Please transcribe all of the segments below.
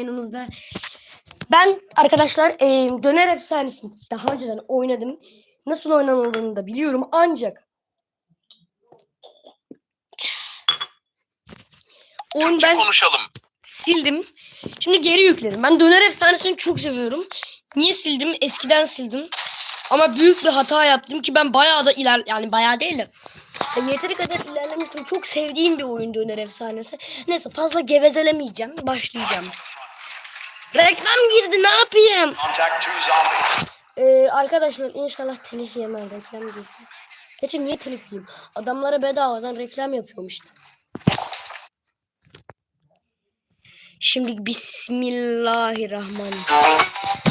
yanımızda. Ben arkadaşlar e, Döner Efsanesi'ni daha önceden oynadım. Nasıl oynanıldığını da biliyorum ancak oyun ben konuşalım. sildim. Şimdi geri yükledim. Ben Döner Efsanesi'ni çok seviyorum. Niye sildim? Eskiden sildim. Ama büyük bir hata yaptım ki ben bayağı da iler yani bayağı değil de e, yeteri kadar ilerlemiştim. Çok sevdiğim bir oyun Döner Efsanesi. Neyse fazla gevezelemeyeceğim. Başlayacağım. Reklam girdi ne yapayım? Ee, arkadaşlar inşallah telif yemem reklam girdi. Geçen niye telif yiyeyim? Adamlara bedavadan reklam yapıyorum işte. Şimdi Bismillahirrahmanirrahim.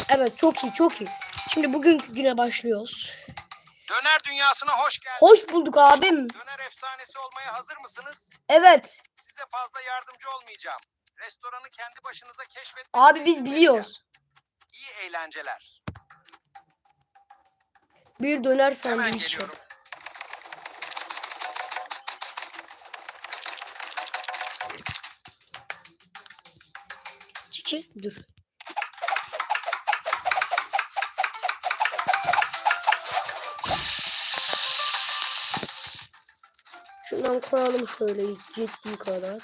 Evet çok iyi çok iyi. Şimdi bugünkü güne başlıyoruz. Döner dünyasına hoş geldiniz. Hoş bulduk abim. Döner efsanesi olmaya hazır mısınız? Evet. Size fazla yardımcı olmayacağım. Restoranı kendi başınıza keşfetmenize Abi biz biliyoruz. İyi eğlenceler. Bir döner Hemen sandviç. geliyorum. Çekil dur. Şundan koyalım şöyle yettiği kadar.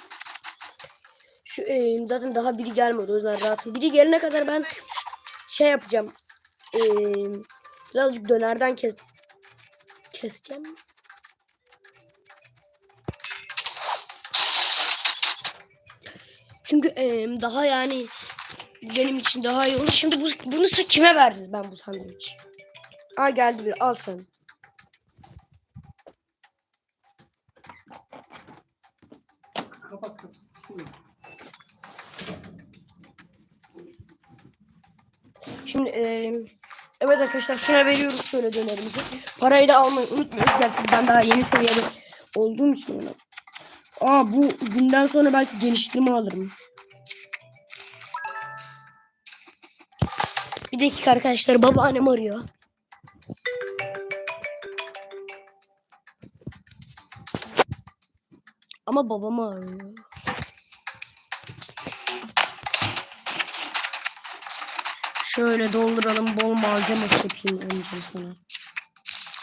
Şu e, zaten daha biri gelmedi o yüzden rahatım. Biri gelene kadar ben şey yapacağım. E, birazcık dönerden kes keseceğim. Çünkü e, daha yani benim için daha iyi olur. Şimdi bu, bunu kime veririz ben bu sandviç? Aa geldi bir al sen. Şimdi e, evet arkadaşlar şuna veriyoruz şöyle dönerimizi. Parayı da almayı unutmuyoruz. Gerçi ben daha yeni seviyede olduğum için ona. Aa bu günden sonra belki geliştirme alırım. Bir dakika arkadaşlar babaannem arıyor. Ama babamı arıyor. Şöyle dolduralım bol malzeme yapayım önce sana.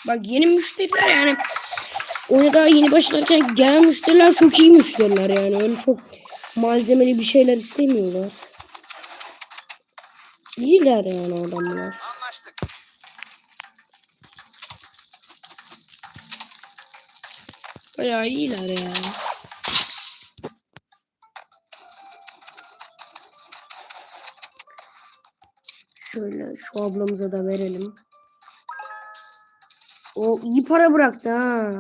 Bak yeni müşteriler yani oyuna daha yeni başlarken gelen müşteriler çok iyi müşteriler yani. Öyle çok malzemeli bir şeyler istemiyorlar. İyiler yani adamlar. Bayağı iyiler ya. Şöyle şu ablamıza da verelim. O iyi para bıraktı ha.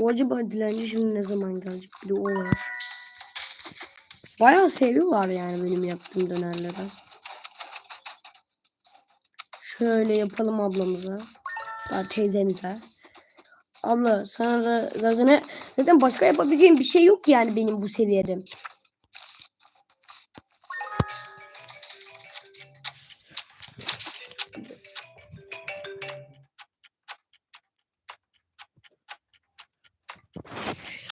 O acaba dilenci şimdi ne zaman gelecek? Bir de o var. Bayağı seviyorlar yani benim yaptığım dönerleri. Şöyle yapalım ablamıza. Daha teyzemize. Abla sana da zaten, zaten başka yapabileceğim bir şey yok yani benim bu seviyede.